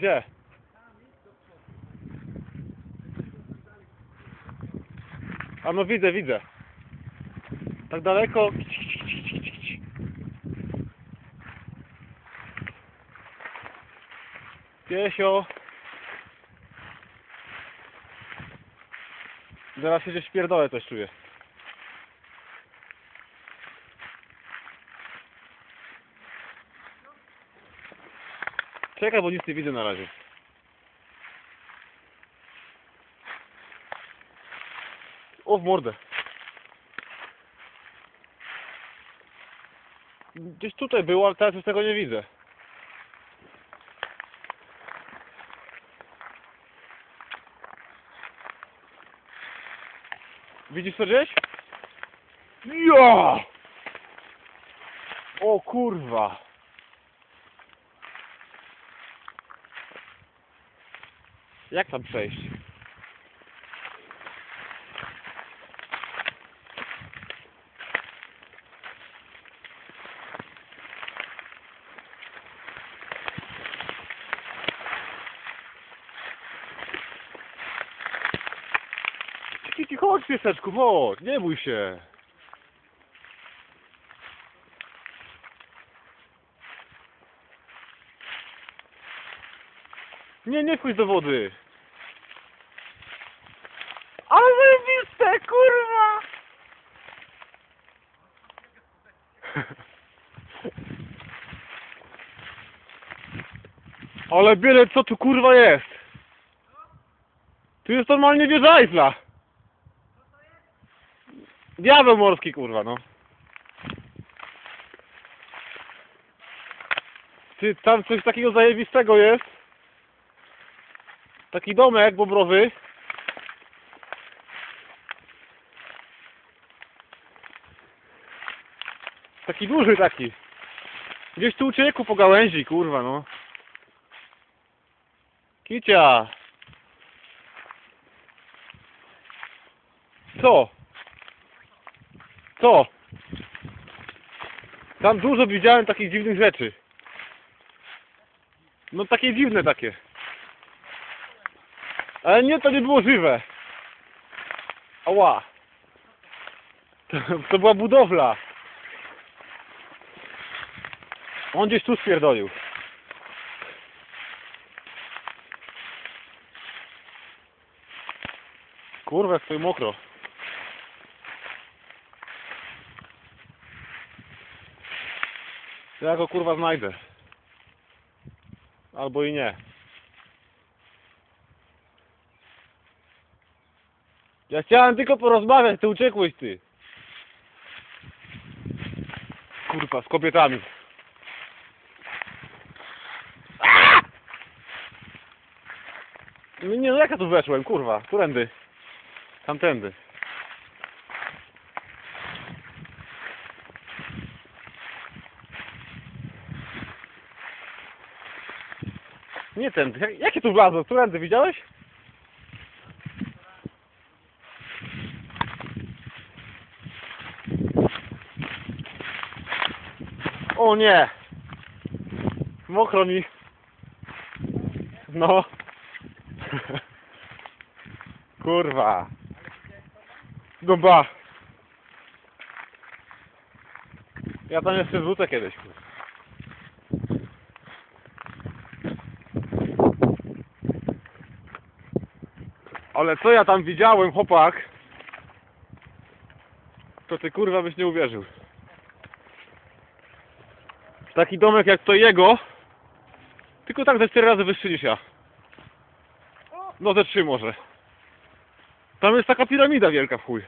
Gdzie? A no widzę, widzę. Tak daleko. Piesio. Zaraz się gdzieś pierdolę coś czuję. Czekaj, bo nic nie widzę na razie. O, w mordę. Gdzieś tutaj było, ale teraz już tego nie widzę. Widzisz to gdzieś? Ja! O kurwa! Jak tam przejść? Chodź pieseczku, chodź, nie bój się. Nie, nie wchodź do wody. Ale zajebiste, kurwa! Ale byle co tu kurwa jest? Tu jest normalnie wieża Eiffla. Diabeł morski kurwa no. Ty, tam coś takiego zajebistego jest. Taki domek bobrowy. Taki duży taki. Gdzieś tu uciekł po gałęzi, kurwa no. Kicia. Co? Co? Tam dużo widziałem takich dziwnych rzeczy. No takie dziwne takie. Ale nie, to nie było żywe. Ała. To, to była budowla. On gdzieś tu spierdolił. Kurwa, jak tutaj mokro. Ja go kurwa znajdę. Albo i nie. Ja chciałem tylko porozmawiać, ty uciekłeś ty. Kurwa, z kobietami. Aaa! No Nie no, jak ja tu weszłem, kurwa, którędy? Tamtędy. Nie tędy, Jak- jakie tu wlazło, którędy, widziałeś? O nie! Mokro mi. No. Kurwa. No ba. Ja tam jeszcze wrzucę kiedyś. Ale co ja tam widziałem, chłopak? To ty kurwa byś nie uwierzył. Taki domek jak to jego, tylko tak ze cztery razy wyższy niż ja. No ze trzy może. Tam jest taka piramida wielka w chuj.